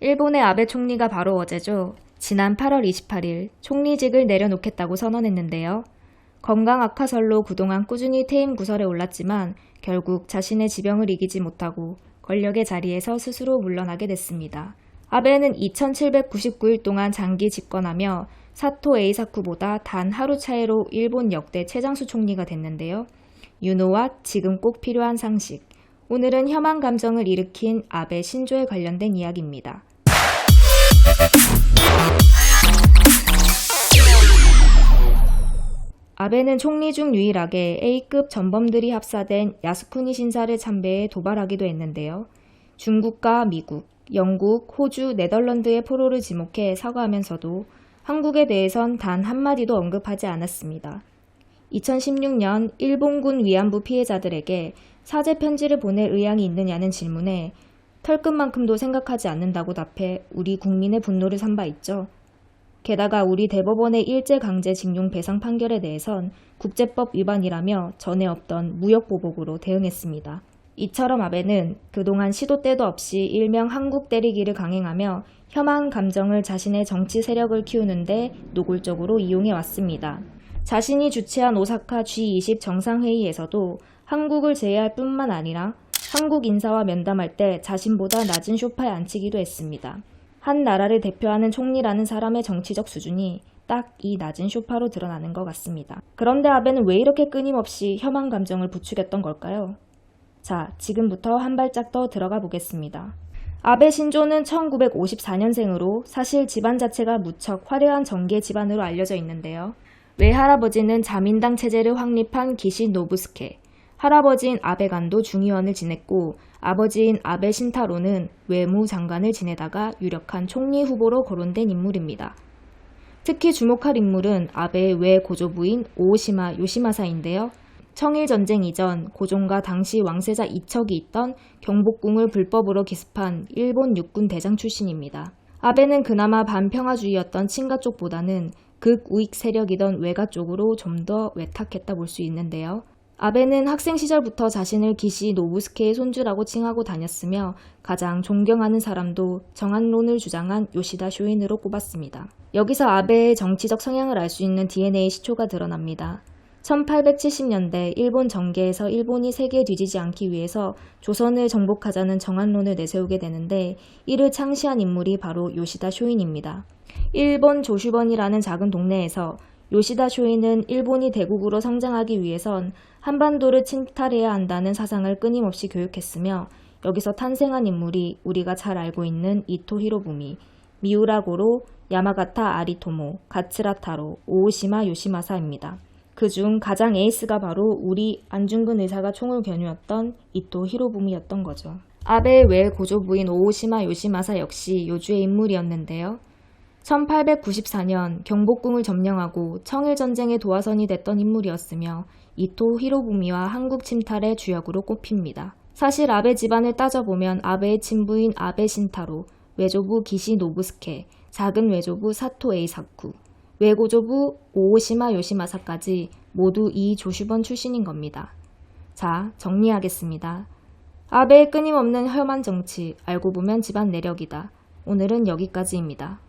일본의 아베 총리가 바로 어제죠. 지난 8월 28일 총리직을 내려놓겠다고 선언했는데요. 건강 악화설로 그동안 꾸준히 퇴임 구설에 올랐지만 결국 자신의 지병을 이기지 못하고 권력의 자리에서 스스로 물러나게 됐습니다. 아베는 2799일 동안 장기 집권하며 사토 에이사쿠보다 단 하루 차이로 일본 역대 최장수 총리가 됐는데요. 윤호와 지금 꼭 필요한 상식. 오늘은 혐한 감정을 일으킨 아베 신조에 관련된 이야기입니다. 아베는 총리 중 유일하게 A급 전범들이 합사된 야스쿠니 신사를 참배해 도발하기도 했는데요. 중국과 미국, 영국, 호주, 네덜란드의 포로를 지목해 사과하면서도 한국에 대해선 단 한마디도 언급하지 않았습니다. 2016년 일본군 위안부 피해자들에게 사죄 편지를 보낼 의향이 있느냐는 질문에 털끝만큼도 생각하지 않는다고 답해 우리 국민의 분노를 산 바 있죠. 게다가 우리 대법원의 일제강제 징용 배상 판결에 대해선 국제법 위반이라며 전에 없던 무역보복으로 대응했습니다. 이처럼 아베는 그동안 시도 때도 없이 일명 한국 때리기를 강행하며 혐한 감정을 자신의 정치 세력을 키우는데 노골적으로 이용해 왔습니다. 자신이 주최한 오사카 G20 정상회의에서도 한국을 제외할 뿐만 아니라 한국 인사와 면담할 때 자신보다 낮은 쇼파에 앉히기도 했습니다. 한 나라를 대표하는 총리라는 사람의 정치적 수준이 딱 이 낮은 쇼파로 드러나는 것 같습니다. 그런데 아베는 왜 이렇게 끊임없이 혐한 감정을 부추겼던 걸까요? 자, 지금부터 한 발짝 더 들어가 보겠습니다. 아베 신조는 1954년생으로 사실 집안 자체가 무척 화려한 정계 집안으로 알려져 있는데요. 외할아버지는 자민당 체제를 확립한 기시 노부스케, 할아버지인 아베 간도 중의원을 지냈고 아버지인 아베 신타로는 외무 장관을 지내다가 유력한 총리 후보로 거론된 인물입니다. 특히 주목할 인물은 아베의 외 고조부인 오오시마 요시마사인데요. 청일 전쟁 이전 고종과 당시 왕세자 이척이 있던 경복궁을 불법으로 기습한 일본 육군 대장 출신입니다. 아베는 그나마 반평화주의였던 친가 쪽보다는 극우익 세력이던 외가 쪽으로 좀 더 외탁했다 볼 수 있는데요. 아베는 학생 시절부터 자신을 기시 노부스케의 손주라고 칭하고 다녔으며 가장 존경하는 사람도 정한론을 주장한 요시다 쇼인으로 꼽았습니다. 여기서 아베의 정치적 성향을 알 수 있는 DNA 시초가 드러납니다. 1870년대 일본 정계에서 일본이 세계에 뒤지지 않기 위해서 조선을 정복하자는 정한론을 내세우게 되는데 이를 창시한 인물이 바로 요시다 쇼인입니다. 일본 조슈번이라는 작은 동네에서 요시다 쇼인은 일본이 대국으로 성장하기 위해선 한반도를 침탈해야 한다는 사상을 끊임없이 교육했으며 여기서 탄생한 인물이 우리가 잘 알고 있는 이토 히로부미, 미우라고로, 야마가타 아리토모, 가츠라타로, 오오시마 요시마사입니다. 그 중 가장 에이스가 바로 우리 안중근 의사가 총을 겨누었던 이토 히로부미였던 거죠. 아베의 외고조부인 오오시마 요시마사 역시 요주의 인물이었는데요. 1894년 경복궁을 점령하고 청일전쟁의 도화선이 됐던 인물이었으며 이토 히로부미와 한국 침탈의 주역으로 꼽힙니다. 사실 아베 집안을 따져보면 아베의 친부인 아베 신타로, 외조부 기시 노부스케, 작은 외조부 사토 에이사쿠, 외고조부 오오시마 요시마사까지 모두 이 조슈번 출신인 겁니다. 자, 정리하겠습니다. 아베의 끊임없는 혐한 정치, 알고 보면 집안 내력이다. 오늘은 여기까지입니다.